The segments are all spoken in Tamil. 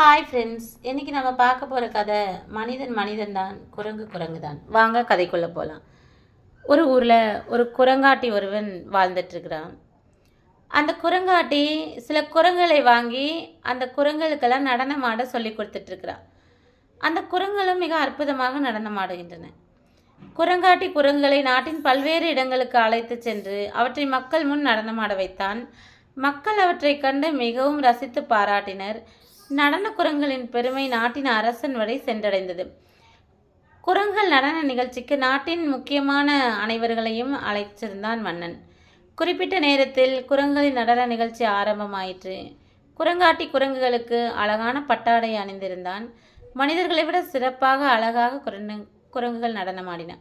ஹாய் ஃப்ரெண்ட்ஸ் இன்றைக்கி நம்ம பார்க்க போகிற கதை மனிதன் மனிதன் தான் குரங்கு குரங்கு தான். வாங்க கதைக்குள்ளே போகலாம் ஒரு ஊரில் ஒரு குரங்காட்டி ஒருவன் வாழ்ந்துட்டுருக்கிறான் அந்த குரங்காட்டி சில குரங்களை வாங்கி அந்த குரங்களுக்கெல்லாம் நடனமாட சொல்லி கொடுத்துட்ருக்கிறான் அந்த குரங்களும் மிக அற்புதமாக நடனம் ஆடுகின்றன. குரங்காட்டி குரங்குகளை நாட்டின் பல்வேறு இடங்களுக்கு அழைத்து சென்று அவற்றை மக்கள் முன் நடனமாட வைத்தான். மக்கள் அவற்றை கண்டு மிகவும் ரசித்து பாராட்டினர். நடன குரங்களின் பெருமை நாட்டின் அரசன் வரை சென்றடைந்தது. குரங்கள் நடன நிகழ்ச்சிக்கு நாட்டின் முக்கியமான அனைவர்களையும் அழைச்சிருந்தான் மன்னன் குறிப்பிட்ட நேரத்தில் குரங்களின் நடன நிகழ்ச்சி ஆரம்பமாயிற்று. குரங்காட்டி குரங்குகளுக்கு அழகான பட்டாடை அணிந்திருந்தான். மனிதர்களை விட சிறப்பாக அழகாக குரங்கு குரங்குகள் நடனமாடின.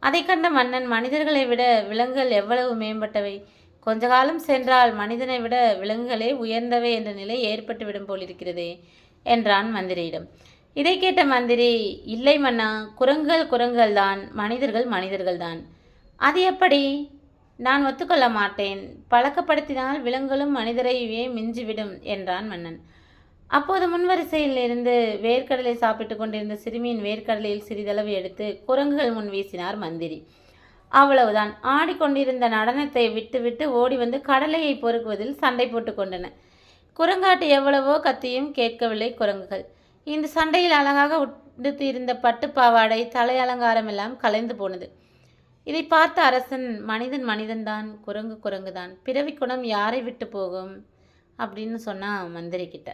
அதை கண்ட மன்னன் மனிதர்களை விட விலங்குகள் எவ்வளவு மேம்பட்டவை கொஞ்ச காலம் சென்றால் மனிதனை விட விலங்குகளே உயர்ந்தவை என்ற நிலை ஏற்பட்டு விடும் போலிருக்கிறதே என்றான் மந்திரியிடம். இதை கேட்ட மந்திரி இல்லை மன்னா குரங்குகள் குரங்குகள் தான் மனிதர்கள் மனிதர்கள் தான் அது எப்படி? நான் ஒத்துக்கொள்ள மாட்டேன். பழக்கப்படுத்தினால் விலங்குகளும் மனிதரையே மிஞ்சிவிடும் என்றான் மன்னன். அப்போது முன்வரிசையில் இருந்து வேர்க்கடலை சாப்பிட்டு கொண்டிருந்த சிறுமியின் வேர்க்கடலையில் சிறிதளவு எடுத்து குரங்குகள் முன் வீசினார் மந்திரி. அவ்வளவுதான். ஆடிக்கொண்டிருந்த நடனத்தை விட்டுவிட்டு ஓடி வந்து கடலையை பொறுக்குவதில் சண்டை போட்டு கொண்டன. குரங்காட்டு எவ்வளவோ கத்தியும் கேட்கவில்லை குரங்குகள். இந்த சண்டையில் அழகாக உடுத்தி இருந்த பட்டுப்பாவாடை தலை அலங்காரம் எல்லாம் கலைந்து போனது. இதை பார்த்த அரசன் மனிதன் மனிதன்தான் குரங்கு குரங்குதான். பிறவி குணம் யாரை விட்டு போகும்? அப்படின்னு சொன்னா மந்திரிக்கிட்ட